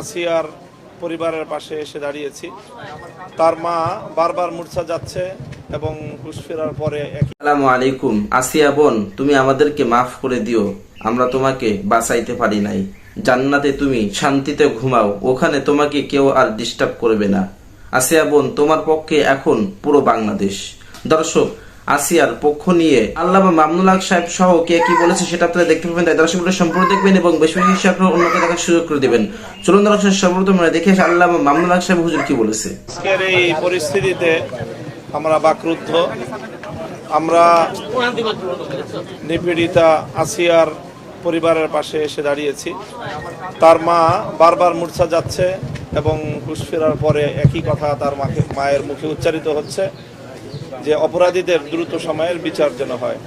আসিয়ার পরিবারের পাশে এসে দাঁড়িয়েছি। তার মা বারবার মূর্ছা যাচ্ছে এবং হুশ ফেরার পরে আসসালামু আলাইকুম। আসিয়া বোন, তুমি আমাদেরকে মাফ করে দিও। আমরা তোমাকে বাঁচাইতে পারি নাই। জান্নাতে তুমি শান্তিতে ঘুমাও। ওখানে তোমাকে কেউ আর ডিস্টার্ব করবে না। আসিয়া বোন, তোমার পক্ষে এখন পুরো বাংলাদেশ। দর্শক আসিয়ার পক্ষ নিয়ে। আল্লামা মামনুল হক সাহেব সহ কে কি বলেছে সেটা আপনারা দেখতে পাবেন, তাই দর্শক সম্পূর্ণ দেখবেন এবং বেশি অন্যকে দেখার সুযোগ করে দেবেন। চলুন দর্শক সর্বপ্রথম দেখে আসি আল্লামা মামনুল হক সাহেব হুজুর কি বলেছে। আজকের এই পরিস্থিতিতে আমরা বাকরুদ্ধ। আমরা নিপীড়িতা আসিয়ার পরিবারের পাশে এসে দাঁড়িয়েছি। তার মা বারবার মূর্ছা যাচ্ছে এবং ঘুষ ফেরার পরে একই কথা তার মাকে মায়ের মুখে উচ্চারিত হচ্ছে। যে অপরাধীদের দ্রুত সময়ের বিচার যেন হয়।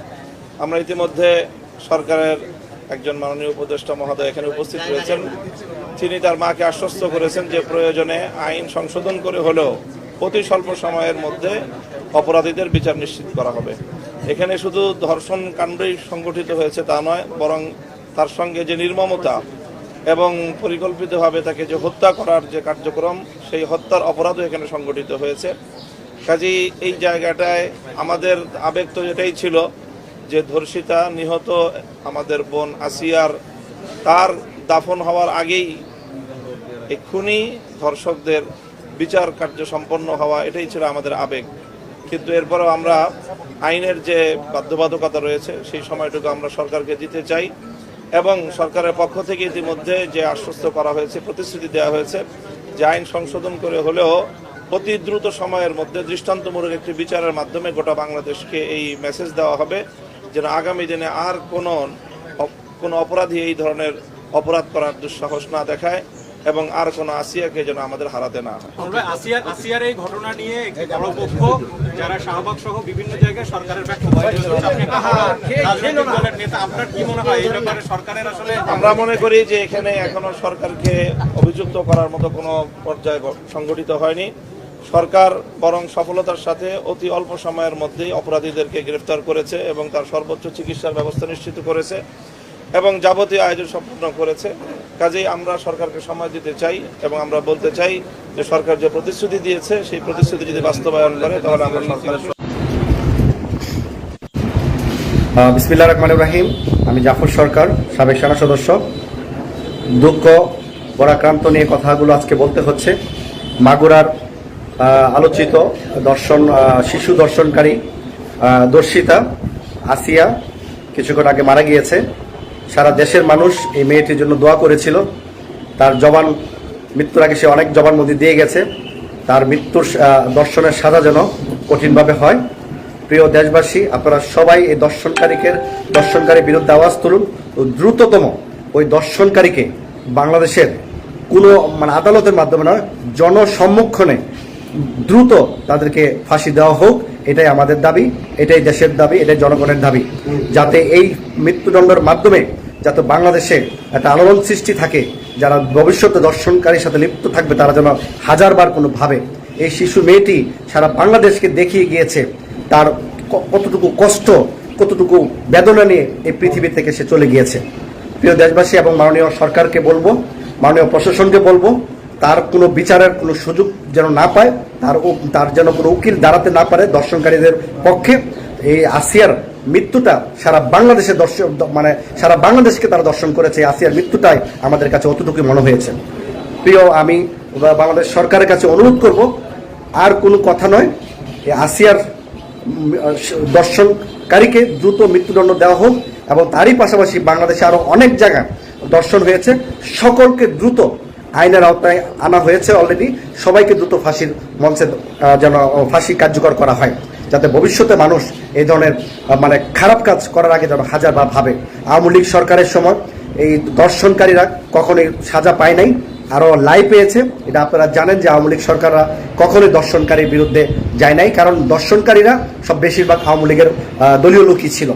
আমরা ইতিমধ্যে সরকারের একজন মাননীয় উপদেষ্টা মহোদয় এখানে উপস্থিত রয়েছেন। তিনি তার মাকে আশ্বস্ত করেছেন যে প্রয়োজনে আইন সংশোধন করে হলেও অতি স্বল্প সময়ের মধ্যে অপরাধীদের বিচার নিশ্চিত করা হবে। এখানে শুধু ধর্ষণ কাণ্ডই সংগঠিত হয়েছে তা নয়, বরং তার সঙ্গে যে নির্মমতা এবং পরিকল্পিতভাবে তাকে যে হত্যা করার যে কার্যক্রম, সেই হত্যার অপরাধও এখানে সংগঠিত হয়েছে। কাজেই এই জায়গাটায় আমাদের আবেগ তো এটাই ছিল যে ধর্ষিতা নিহত আমাদের বোন আসিয়ার তার দাফন হওয়ার আগেই এক্ষুনি ধর্ষকদের বিচার কার্য সম্পন্ন হওয়া, এটাই ছিল আমাদের আবেগ। কিন্তু এরপরেও আমরা আইনের যে বাধ্যবাধকতা রয়েছে, সেই সময়টুকু আমরা সরকারকে দিতে চাই এবং সরকারের পক্ষ থেকে ইতিমধ্যে যে আশ্বস্ত করা হয়েছে, প্রতিশ্রুতি দেওয়া হয়েছে, যে আইন সংশোধন করে হলেও অতি দ্রুত সময়ের মধ্যে দৃষ্টান্তমূলক একটি বিচারের মাধ্যমে গোটা বাংলাদেশকে এই মেসেজ দেওয়া হবে যেন আগামী দিনে আর কোনো কোনো অপরাধী এই ধরনের অপরাধ করার দুঃসাহস না দেখায় এবং আর কোনো আসিয়াকে যেন আমাদের হারাতে না হয়। আসিয়ার আসিয়ার এই ঘটনা নিয়ে যারা শাহবাগ সহ বিভিন্ন জায়গায় সরকারের আপনার কি মনে হয় এই ব্যাপারে সরকারের আসলে আমরা মনে করি যে এখানে এখনও সরকারকে অভিযুক্ত করার মতো কোনো পর্যায়ে সংগঠিত হয়নি। সরকার বরং সফলতার সাথে অতি অল্প সময়ের মধ্যেই অপরাধীদেরকে গ্রেফতার করেছে এবং তার সর্বোচ্চ চিকিৎসার ব্যবস্থা নিশ্চিত করেছে এবং যাবতীয় আয়োজন সম্পূর্ণ করেছে। কাজেই আমরা সরকারকে সময় দিতে চাই এবং আমরা বলতে চাই যে সরকার যে প্রতিশ্রুতি দিয়েছে, সেই প্রতিশ্রুতি যদি বাস্তবায়ন করে, তাহলে আমরা সরকারের বিসমিল্লা রহমান রাহিম। আমি জাফর সরকার, সাবেক সেনা সদস্য। দুঃখ, পরাক্রান্ত নিয়ে কথাগুলো আজকে বলতে হচ্ছে। মাগুরার আলোচিত দর্শন শিশু দর্শনকারী দর্শিতা আসিয়া কিছুক্ষণ আগে মারা গিয়েছে। সারা দেশের মানুষ এই মেয়েটির জন্য দোয়া করেছিল। তার জবান, মৃত্যুর আগে সে অনেক জবানবন্দি দিয়ে গেছে। তার মৃত্যুর দর্শনের সাজা যেন কঠিনভাবে হয়। প্রিয় দেশবাসী, আপনারা সবাই এই দর্শনকারীকে দর্শনকারীর বিরুদ্ধে আওয়াজ তুলুন দ্রুততম ওই দর্শনকারীকে বাংলাদেশের কোনো মানে আদালতের মাধ্যমে নয়, জনসম্মুখনে দ্রুত তাদেরকে ফাঁসি দেওয়া হোক, এটাই আমাদের দাবি, এটাই দেশের দাবি, এটাই জনগণের দাবি। যাতে এই মৃত্যুদণ্ডের মাধ্যমে যাতে বাংলাদেশে একটা আলোড়ন সৃষ্টি থাকে, যারা ভবিষ্যতে দর্শনকারীর সাথে লিপ্ত থাকবে, তারা যেন হাজারবার কোনো ভাবে এই শিশু মেয়েটি সারা বাংলাদেশকে দেখিয়ে গিয়েছে, তার কতটুকু কষ্ট, কতটুকু বেদনা নিয়ে এই পৃথিবী থেকে সে চলে গিয়েছে। প্রিয় দেশবাসী এবং মাননীয় সরকারকে বলব, মাননীয় প্রশাসনকে বলব তার কোনো বিচারের কোনো সুযোগ যেন না পায়, তার তার যেন কোনো উকিল দাঁড়াতে না পারে দর্শনকারীদের পক্ষে। এই আসিয়ার মৃত্যুটা সারা বাংলাদেশের দর্শন মানে সারা বাংলাদেশকে তারা দর্শন করেছে আসিয়ার মৃত্যুটাই আমাদের কাছে অতটুকু মনে হয়েছে। প্রিয়, আমি বাংলাদেশ সরকারের কাছে অনুরোধ করব, আর কোনো কথা নয়, এই আসিয়ার দর্শনকারীকে দ্রুত মৃত্যুদণ্ড দেওয়া হোক এবং তারই পাশাপাশি বাংলাদেশে আরও অনেক জায়গা দর্শন হয়েছে। সকলকে দ্রুত আইনের আওতায় আনা হয়েছে অলরেডি সবাইকে দ্রুত ফাঁসির মঞ্চে যেন ফাঁসি কার্যকর করা হয়, যাতে ভবিষ্যতে মানুষ এই ধরনের মানে খারাপ কাজ করার আগে যেন হাজার বা ভাবে। আওয়ামী লীগ সরকারের সময় এই দর্শনকারীরা কখনোই সাজা পায় নাই আরও লাই পেয়েছে। এটা আপনারা জানেন যে আওয়ামী লীগ সরকাররা কখনোই দর্শনকারীর বিরুদ্ধে যায় নাই, কারণ দর্শনকারীরা সব বেশিরভাগ আওয়ামী লীগের দলীয় লোকই ছিল।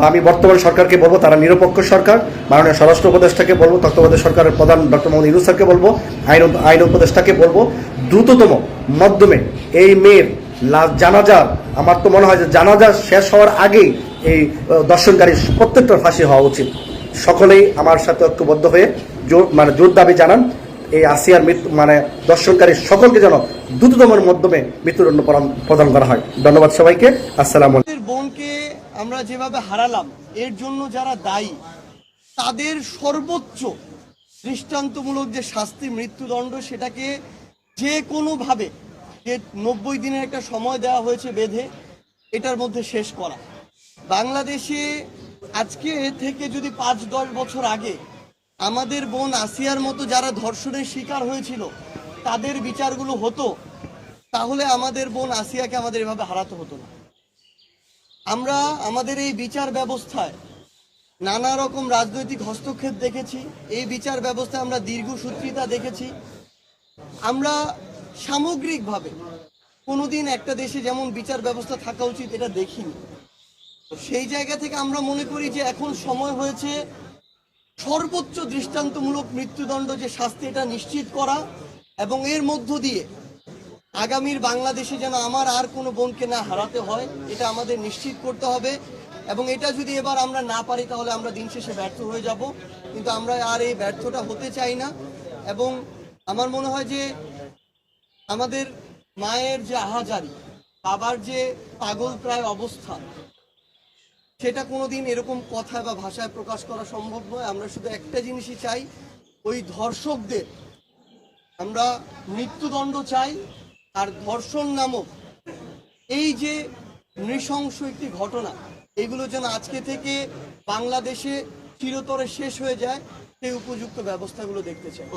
আমি বর্তমান সরকারকে বলব তারা নিরপেক্ষ সরকার। মাননীয় স্বরাষ্ট্র উপদেষ্টাকে বলব তত্ত্বাবধায়ক সরকারের প্রধান ডক্টর মোহাম্মদ ইউনুস স্যারকে বলব আইন আইন উপদেষ্টাকে বলব দ্রুততম মাধ্যমে এই মেয়ের লাশ জানাজার আমার তো মনে হয় যে জানাজা শেষ হওয়ার আগেই এই আহ, দর্শনকারী প্রত্যেকটার ফাঁসি হওয়া উচিত। সকলেই আমার সাথে ঐক্যবদ্ধ হয়ে জোর মানে জোর দাবি জানান এই আসিয়ার মৃত্যু মানে দর্শনকারী সকলকে যেন দ্রুততমের মাধ্যমে মৃত্যুদণ্ড প্রদান- করা হয়। ধন্যবাদ সবাইকে। আসসালাম আমরা যেভাবে হারালাম, এর জন্য যারা দায়ী, তাদের সর্বোচ্চ দৃষ্টান্তমূলক যে শাস্তি, মৃত্যুদণ্ড, সেটাকে যে কোনোভাবে যে নব্বই দিনের একটা সময় দেওয়া হয়েছে বেঁধে, এটার মধ্যে শেষ করা। বাংলাদেশে আজকে থেকে যদি পাঁচ, দশ বছর আগে আমাদের বোন আসিয়ার মতো যারা ধর্ষণের শিকার হয়েছিল, তাদের বিচারগুলো হতো, তাহলে আমাদের বোন আসিয়াকে আমাদের এভাবে হারাতে হতো না। আমরা আমাদের এই বিচার ব্যবস্থায় নানা রকম রাজনৈতিক হস্তক্ষেপ দেখেছি। এই বিচার ব্যবস্থায় আমরা দীর্ঘসূত্রিতা দেখেছি। আমরা সামগ্রিকভাবে কোনোদিন একটা দেশে যেমন বিচার ব্যবস্থা থাকা উচিত এটা দেখিনি। সেই জায়গা থেকে আমরা মনে করি যে এখন সময় হয়েছে সর্বোচ্চ দৃষ্টান্তমূলক মৃত্যুদণ্ড যে শাস্তি, এটা নিশ্চিত করা এবং এর মধ্য দিয়ে আগামীর বাংলাদেশে যেন আমার আর কোনো বোনকে না হারাতে হয়, এটা আমাদের নিশ্চিত করতে হবে। এবং এটা যদি এবার আমরা না পারি, তাহলে আমরা দিন শেষে ব্যর্থ হয়ে যাব। কিন্তু আমরা আর এই ব্যর্থটা হতে চাই না। এবং আমার মনে হয় যে আমাদের মায়ের যে আহাজারি, বাবার যে পাগল প্রায় অবস্থা, সেটা কোনোদিন এরকম কথা বা ভাষায় প্রকাশ করা সম্ভব নয়। আমরা শুধু একটা জিনিসই চাই, ওই ধর্ষকদের আমরা মৃত্যুদণ্ড চাই। আর ধর্ষণ নামক এই যে নৃশংস একটি ঘটনা এগুলো যেন আজকে থেকে বাংলাদেশে চিরতরে শেষ হয়ে যায় সেই উপযুক্ত ব্যবস্থাগুলো দেখতে চাই।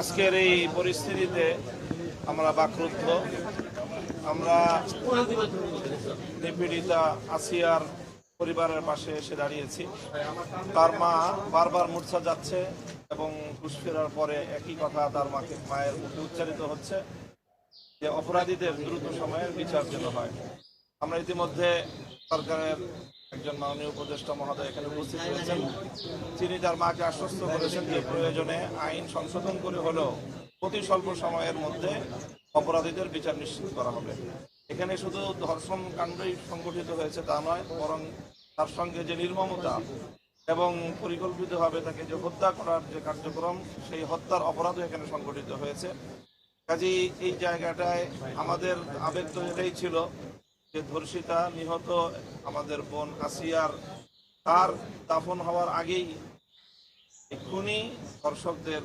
আজকের এই পরিস্থিতিতে আমরা বাকরুদ্ধ। আমরা নিপীড়িতা আসিয়ার পরিবারের পাশে এসে দাঁড়িয়েছি। তার মা বারবার মূর্ছা যাচ্ছে এবং ঘুষ ফেরার পরে একই কথা তার মাকে, মায়ের মুখে উচ্চারিত হচ্ছে যে অপরাধীদের দ্রুত সময়ের বিচার যেন হয়। আমরা ইতিমধ্যে সরকারের একজন মাননীয় উপদেষ্টা মহোদয় এখানে উপস্থিত হয়েছেন। তিনি তার মাকে আশ্বস্ত করেছেন যে প্রয়োজনে আইন সংশোধন করে হলেও অতি স্বল্প সময়ের মধ্যে অপরাধীদের বিচার নিশ্চিত করা হবে। এখানে শুধু ধর্ষণ কাণ্ডই সংগঠিত হয়েছে তা নয়, বরং তার সঙ্গে যে নির্মমতা এবং পরিকল্পিতভাবে তাকে যে হত্যা করার যে কার্যক্রম, সেই হত্যার অপরাধও এখানে সংগঠিত হয়েছে। কাজেই এই জায়গাটায় আমাদের আবেগ তো এটাই ছিল যে ধর্ষিতা নিহত আমাদের বোন আসিয়ার তার দাফন হওয়ার আগেই খুনি ধর্ষকদের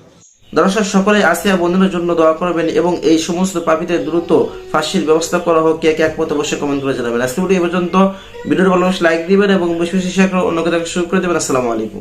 দর্শক সকলে আসিয়া বন্ধুদের জন্য দোয়া করবেন এবং এই সমস্ত পাপীদের দ্রুত ফাঁসির ব্যবস্থা করা হোক। কে কে একমত অবশ্যই কমেন্ট করে জানাবেন। আজকে এই পর্যন্ত। ভিডিওর ভালো লাইক দিবেন এবং বেশি বেশি করে অন্যকে তাকে শুরু করে দেবেন। আসসালামু আলাইকুম।